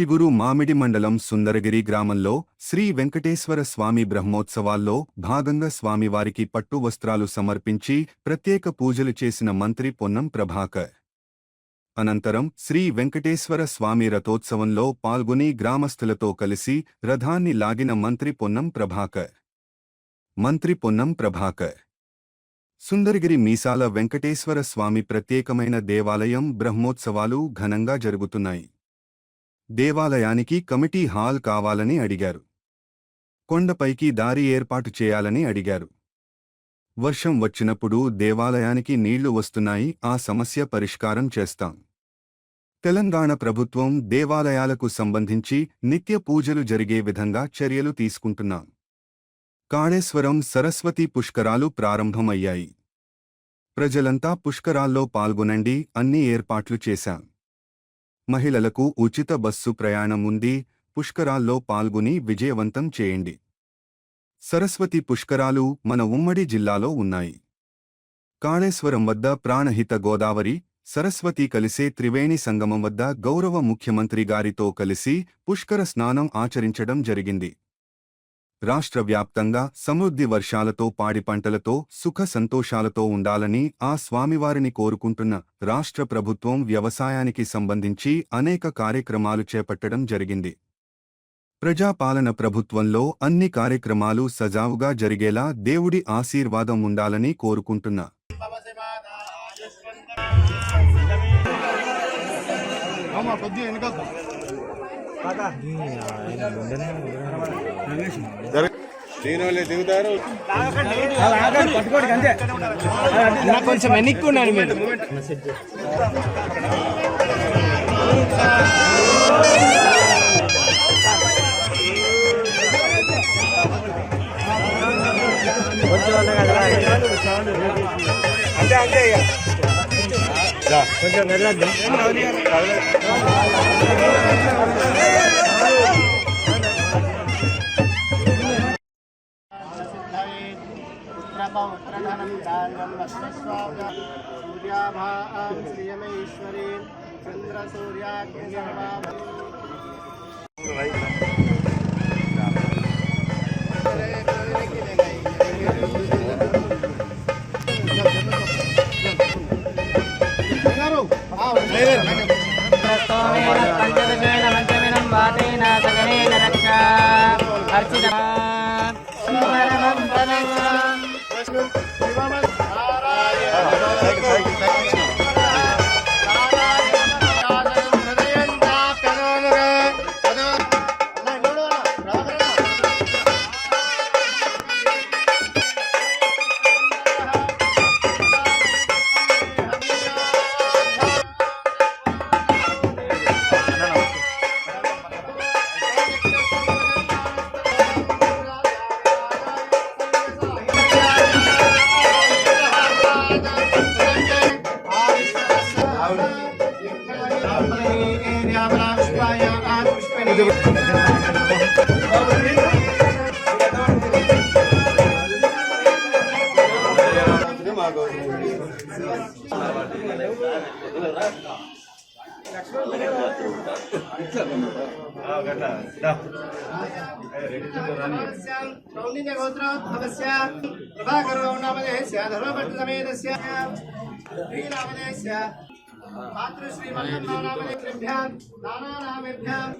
చిగురు మామిడి మండలం సుందరగిరి గ్రామంలో శ్రీ వెంకటేశ్వర స్వామి బ్రహ్మోత్సవాల్లో భాగంగా స్వామివారికి పట్టు వస్త్రాలు సమర్పించి ప్రత్యేక పూజలు చేసిన మంత్రి పొన్నం ప్రభాకర్. అనంతరం శ్రీ వెంకటేశ్వర స్వామి రథోత్సవంలో పాల్గొని గ్రామస్థులతో కలిసి రథాన్ని లాగిన మంత్రి పొన్నం ప్రభాకర్. మంత్రి పొన్నం ప్రభాకర్. సుందరగిరి మీసాల వెంకటేశ్వర స్వామి ప్రత్యేకమైన దేవాలయం బ్రహ్మోత్సవాలు ఘనంగా జరుగుతున్నాయి. దేవాలయానికి కమిటీ హాల్ కావాలని అడిగారు. కొండపైకి దారి ఏర్పాటు చేయాలని అడిగారు. వర్షం వచ్చినప్పుడు దేవాలయానికి నీళ్ళు వస్తున్నాయి ఆ సమస్య పరిష్కారం చేస్తాం. తెలంగాణ ప్రభుత్వం దేవాలయాలకు సంబంధించి నిత్య పూజలు జరిగే విధంగా చర్యలు తీసుకుంటున్నాం. కాళేశ్వరం సరస్వతి పుష్కరాలు ప్రారంభమయ్యాయి. ప్రజలంతా పుష్కరాల్లో పాల్గొనండి అన్ని ఏర్పాట్లు చేశాం. మహిళలకు ఉచిత బస్సు ప్రయాణం ఉంది. పుష్కరాల్లో పాల్గొని విజయవంతం చేయండి. సరస్వతి పుష్కరాలు మన ఉమ్మడి జిల్లాలో ఉన్నాయి. కాళేశ్వరం వద్ద ప్రాణహిత గోదావరి సరస్వతి కలిసే త్రివేణి సంగమం వద్ద గౌరవ ముఖ్యమంత్రి గారితో కలిసి పుష్కర స్నానం ఆచరించడం జరిగింది. రాష్ట్ర వ్యాప్తంగా సమృద్ధి వర్షాలతో పాడి పంటలతో సుఖ సంతోషాలతో ఉండాలని ఆ స్వామివారిని కోరుకుంటున్న రాష్ట్ర ప్రభుత్వం వ్యవసాయానికి సంబంధించి అనేక కార్యక్రమాలు చేపట్టడం జరిగింది. ప్రజాపాలన ప్రభుత్వంలో అన్ని కార్యక్రమాలు సజావుగా జరిగేలా దేవుడి ఆశీర్వాదం ఉండాలని కోరుకుంటున్నా. కొద్దిగా వెనక దిగుతారు. కొంచెం వెనక్కి ఉన్నాను మీరు అంతే అంతే ఇక. కొంచెం వెళ్ళద్దు పుత్రపౌత్రధనం దానం వస్త్రస్వాభ పంచదశేన పంచమినం వాతేన సగణేన రక్ష అర్చిత ప్రభాకరో నామదేశస్య ధర్మపట్టసమేతస్య శ్రీరామదేశస్య మాతృశ్రీమన్నామదేభ్యాం నానానామేభ్యాం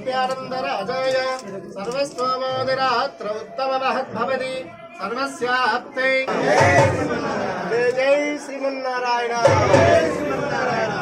प्यानन्दराजाय सर्वस्तोमोदिरात्र उत्तममहद्भवति सर्वस्याप्ते जय जय श्रीमन्नारायण श्रीमन्नारायण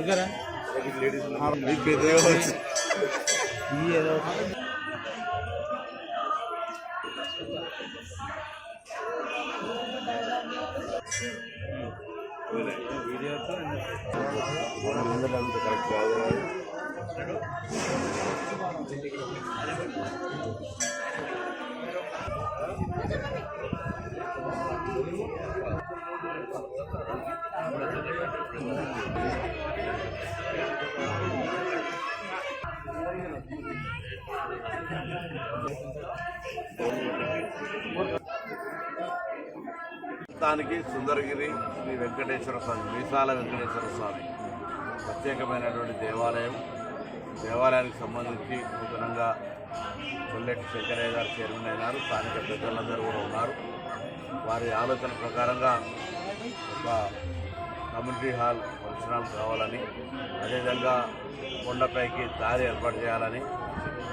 జై జై శ్రీమన్నారాయణ జై శ్రీమన్నారాయణ మొత్తానికి సుందరగిరి శ్రీ వెంకటేశ్వర స్వామి మీసాల వెంకటేశ్వర స్వామి ప్రత్యేకమైనటువంటి దేవాలయం. దేవాలయానికి సంబంధించి నూతనంగా కొల్లెట్టి శంకరయ్య గారు చైర్మన్ అయినారు. స్థానిక పెద్దలందరూ కూడా ఉన్నారు. వారి ఆలోచన ప్రకారంగా ఒక కమ్యూనిటీ హాల్ ఫంక్షన్ కావాలని అదేవిధంగా కొండపైకి దారి ఏర్పాటు చేయాలని.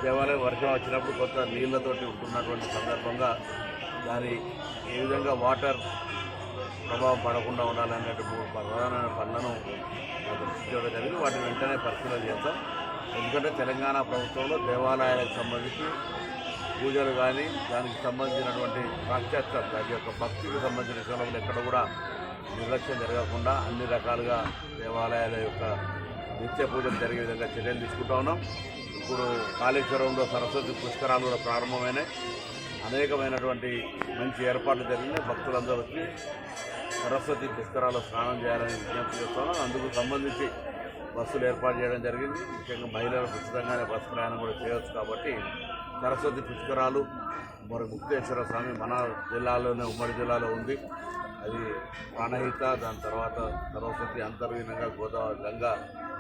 దేవాలయం వర్షం వచ్చినప్పుడు కొత్త నీళ్ళతోటి ఉంటున్నటువంటి సందర్భంగా దాని ఏ విధంగా వాటర్ ప్రభావం పడకుండా ఉండాలనే మూడు ప్రధానమైన పనులను దృష్టించడం జరిగింది. వాటిని వెంటనే పరిశీలన చేస్తాం ఎందుకంటే తెలంగాణ ప్రభుత్వంలో దేవాలయాలకు సంబంధించి పూజలు కానీ దానికి సంబంధించినటువంటి పాశ్చాత్య దాని యొక్క భక్తికి సంబంధించిన విషయంలో ఎక్కడ కూడా నిర్లక్ష్యం జరగకుండా అన్ని రకాలుగా దేవాలయాల యొక్క నిత్య పూజలు జరిగే విధంగా చర్యలు తీసుకుంటా ఉన్నాం. ఇప్పుడు కాళేశ్వరంలో సరస్వతి పుష్కరాలు కూడా ప్రారంభమైనాయి. అనేకమైనటువంటి మంచి ఏర్పాట్లు జరిగినాయి. భక్తులందరూ వచ్చి సరస్వతి పుష్కరాలు స్నానం చేయాలని విజ్ఞప్తి చేస్తున్నాం. అందుకు సంబంధించి బస్సులు ఏర్పాటు చేయడం జరిగింది. ముఖ్యంగా మహిళలు ఉచితంగానే బస్సు ప్రయాణం కూడా చేయవచ్చు కాబట్టి సరస్వతి పుష్కరాలు మరి ముక్తేశ్వర స్వామి మన జిల్లాలోనే ఉమ్మడి జిల్లాలో ఉంది. అది ప్రాణహిత దాని తర్వాత సరస్వతి అంతర్లీనంగా గోదావరి గంగా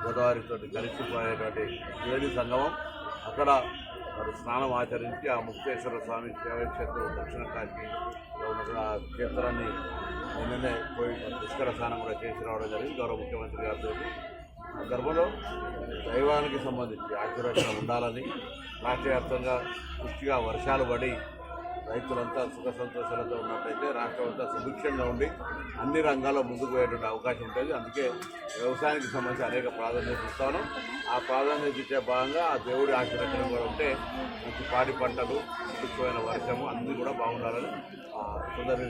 గోదావరితో కలిసిపోయేటువంటి వేడి సంగమం. అక్కడ మరి స్నానం ఆచరించి ఆ ముక్తేశ్వర స్వామి శివక్షేత్రం దక్షిణ కాశీలో ఉన్న ఆ క్షేత్రాన్ని నిన్ననే పోయి పుష్కర స్నానం కూడా చేసి రావడం జరిగింది. గౌరవ ముఖ్యమంత్రి గారితో ఆ గర్భంలో దైవానికి సంబంధించి ఆశీర్వచనం ఉండాలని రాష్ట్ర వ్యాప్తంగా పుష్టిగా వర్షాలు పడి రైతులంతా సుఖ సంతోషాలతో ఉన్నట్టయితే రాష్ట్రం అంతా సుభిక్షంగా ఉండి అన్ని రంగాల్లో ముందుకు పోయేటువంటి అవకాశం ఉంటుంది. అందుకే వ్యవసాయానికి సంబంధించి అనేక ప్రాధాన్యత ఇస్తాను. ఆ ప్రాధాన్యత ఇచ్చే భాగంగా ఆ దేవుడి ఆశీర్వచనం కూడా ఉంటే మంచి పాడి పంటలు సుభిక్షమైన వర్షము అన్నీ కూడా బాగుండాలని ఆ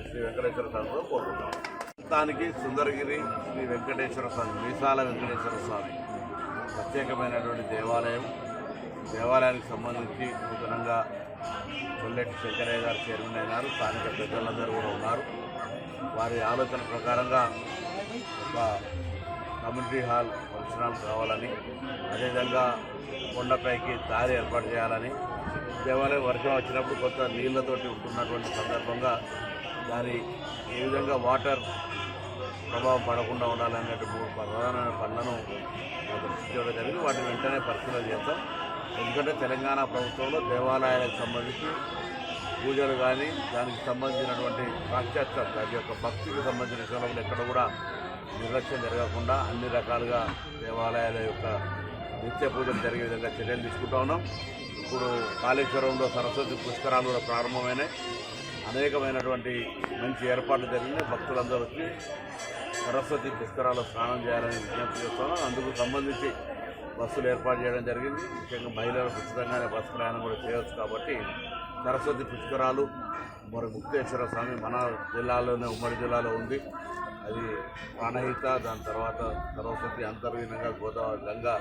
శ్రీ వెంకటేశ్వర స్వామిలో కోరుకుంటాను మొత్తానికి సుందరగిరి శ్రీ వెంకటేశ్వర స్వామి మీసాల వెంకటేశ్వర స్వామి ప్రత్యేకమైనటువంటి దేవాలయం. దేవాలయానికి సంబంధించి నూతనంగా కొల్లెట్టి శంకరయ్య గారు చైర్మన్ అయినారు స్థానిక పెద్దలందరూ కూడా ఉన్నారు. వారి ఆలోచన ప్రకారంగా ఒక కమ్యూనిటీ హాల్ ఫంక్షన్ కావాలని అదేవిధంగా కొండపైకి దారి ఏర్పాటు చేయాలని దేవాలయం వర్షం వచ్చినప్పుడు కొత్త నీళ్ళతోటి ఉంటున్నటువంటి సందర్భంగా దాని ఏ విధంగా వాటర్ ప్రభావం పడకుండా ఉండాలనేటువంటి మూడు ప్రధానమైన పనులను దృష్టించడం జరిగింది వాటిని వెంటనే పరిశీలన చేస్తాం ఎందుకంటే తెలంగాణ ప్రభుత్వంలో దేవాలయాలకు సంబంధించి పూజలు కానీ దానికి సంబంధించినటువంటి పాశ్చాత్య దాని యొక్క భక్తికి సంబంధించిన విషయంలో ఎక్కడ కూడా నిర్లక్ష్యం జరగకుండా అన్ని రకాలుగా దేవాలయాల యొక్క నిత్య పూజలు జరిగే విధంగా చర్యలు తీసుకుంటా ఉన్నాం. ఇప్పుడు కాళేశ్వరంలో సరస్వతి పుష్కరాలు కూడా ప్రారంభమైనాయి. అనేకమైనటువంటి మంచి ఏర్పాట్లు జరిగినాయి. భక్తులందరూ వచ్చి సరస్వతి పుష్కరాలు స్నానం చేయాలని విజ్ఞప్తి చేస్తున్నాం అందుకు సంబంధించి బస్సులు ఏర్పాటు చేయడం జరిగింది. ముఖ్యంగా మహిళలు ఉచితంగానే బస్సు ప్రయాణం కూడా చేయవచ్చు కాబట్టి సరస్వతి పుష్కరాలు మరి ముక్తేశ్వర స్వామి మన జిల్లాలోనే ఉమ్మడి జిల్లాలో ఉంది. అది ప్రాణహిత. దాని తర్వాత సరస్వతి అంతర్హీనంగా గోదావరి గంగా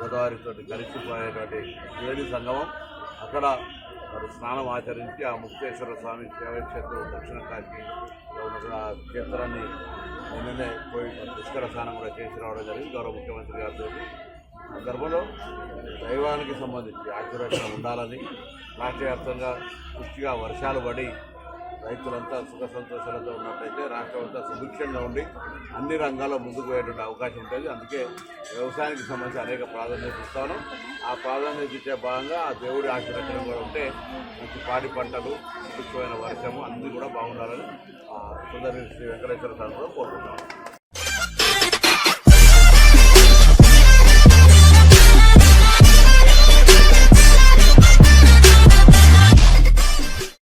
గోదావరితో కలిసిపోయేటువంటి వేడి సంగమం. అక్కడ మరి స్నానం ఆచరించి ఆ ముక్తేశ్వర స్వామి శివక్షేత్రం దక్షిణ కాశీ ఆ క్షేత్రాన్ని నిన్ననే పోయి పుష్కర స్నానం కూడా చేసి రావడం జరిగింది. గౌరవ ముఖ్యమంత్రి గారితో గర్భంలో దైవానికి సంబంధించి ఆశీర్వచనం ఉండాలని రాష్ట్ర వ్యాప్తంగా పుష్టిగా వర్షాలు పడి రైతులంతా సుఖ సంతోషాలతో ఉన్నట్లయితే రాష్ట్రం అంతా సుభిక్షంగా ఉండి అన్ని రంగాల్లో ముందుకు పోయేటువంటి అవకాశం ఉంటుంది. అందుకే వ్యవసాయానికి సంబంధించి అనేక ప్రాధాన్యత ఇస్తాను ఆ ప్రాధాన్యత ఇచ్చే భాగంగా ఆ దేవుడి ఆశీర్వచనం కూడా ఉంటే మంచి పాడి పంటలు సుభిక్షమైన వర్షము అన్నీ కూడా బాగుండాలని ఆ సుందరి శ్రీ వెంకటేశ్వర రావడం కూడా కోరుకుంటున్నాను